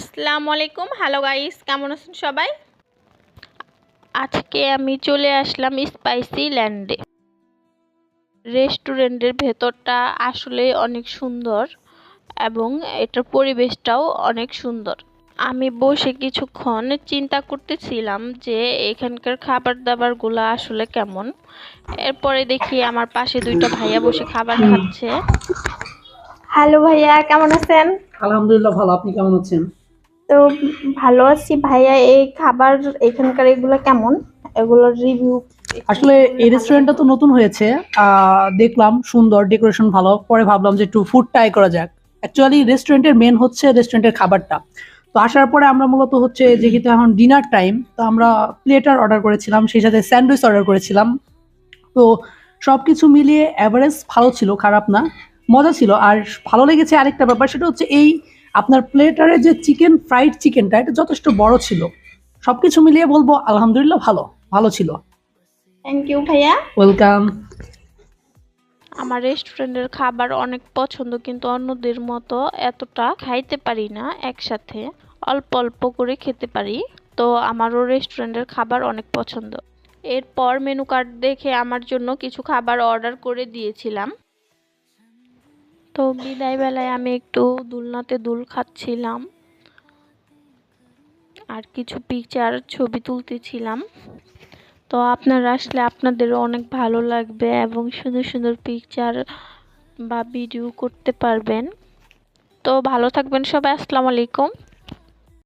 আসসালামু আলাইকুম hello guys কেমন আছেন সবাই? আজকে আমি চলে আসলাম স্পাইসি ল্যান্ডে রেস্টুরেন্টের ভেতরটা আসলে অনেক সুন্দর এবং এটার পরিবেশটাও অনেক সুন্দর। আমি বসে কিছুক্ষণ চিন্তা করতেছিলাম যে এখানকার খাবার দাবারগুলো আসলে কেমন। এরপরে দেখি আমার পাশে দুইটা ভাইয়া বসে খাবার খাচ্ছে। হ্যালো ভাইয়া কেমন আছেন? আলহামদুলিল্লাহ ভালো আপনি কেমন আছেন? তো ভালো আছি ভাইয়া এই খাবার এখানকার এগুলো কেমন? এগুলোর রিভিউ আসলে এই রেস্টুরেন্টটা তো নতুন হয়েছে দেখলাম সুন্দর ডেকোরেশন ভালো। পরে ভাবলাম যে একটু ফুড ট্রাই করা যাক। অ্যাকচুয়ালি রেস্টুরেন্টের মেন হচ্ছে রেস্টুরেন্টের খাবারটা। তো আসার পরে আমরা মূলত হচ্ছে যেহেতু এখন ডিনার টাইম তো আমরা প্লেটার অর্ডার করেছিলাম সেই সাথে স্যান্ডউইচ অর্ডার করেছিলাম। তো সব কিছু মিলিয়ে অ্যাভারেজ ভালো ছিল খারাপ না মজা ছিল। আর ভালো লেগেছে আরেকটা ব্যাপার সেটা হচ্ছে এই আপনার প্লেটারে যে চিকেন ফ্রাইড চিকেনটা এটা যথেষ্ট বড় ছিল। সব কিছু মিলিয়ে বলব আলহামদুলিল্লাহ ভালো ভালো ছিল। থ্যাংক ইউ ভাইয়া। ওয়েলকাম আমার রেস্টুরেন্টের খাবার অনেক পছন্দ কিন্তু অন্যদের মতো এতটা খাইতে পারি না একসাথে। অল্প অল্প করে খেতে পারি তো আমারও রেস্টুরেন্টের খাবার অনেক পছন্দ। এরপর মেনু কার্ড দেখে আমার জন্য কিছু খাবার অর্ডার করে দিয়েছিলাম। তো বিদায় বেলায় আমি একটু দুলনাতে দুল খাচ্ছিলাম। আর কিছু পিকচার ছবি তুলতেছিলাম। তো আপনারা আসলে আপনাদেরও অনেক ভালো লাগবে এবং সুন্দর সুন্দর পিকচার বা ভিডিও করতে পারবেন। তো ভালো থাকবেন সবাই, আসসালামু আলাইকুম।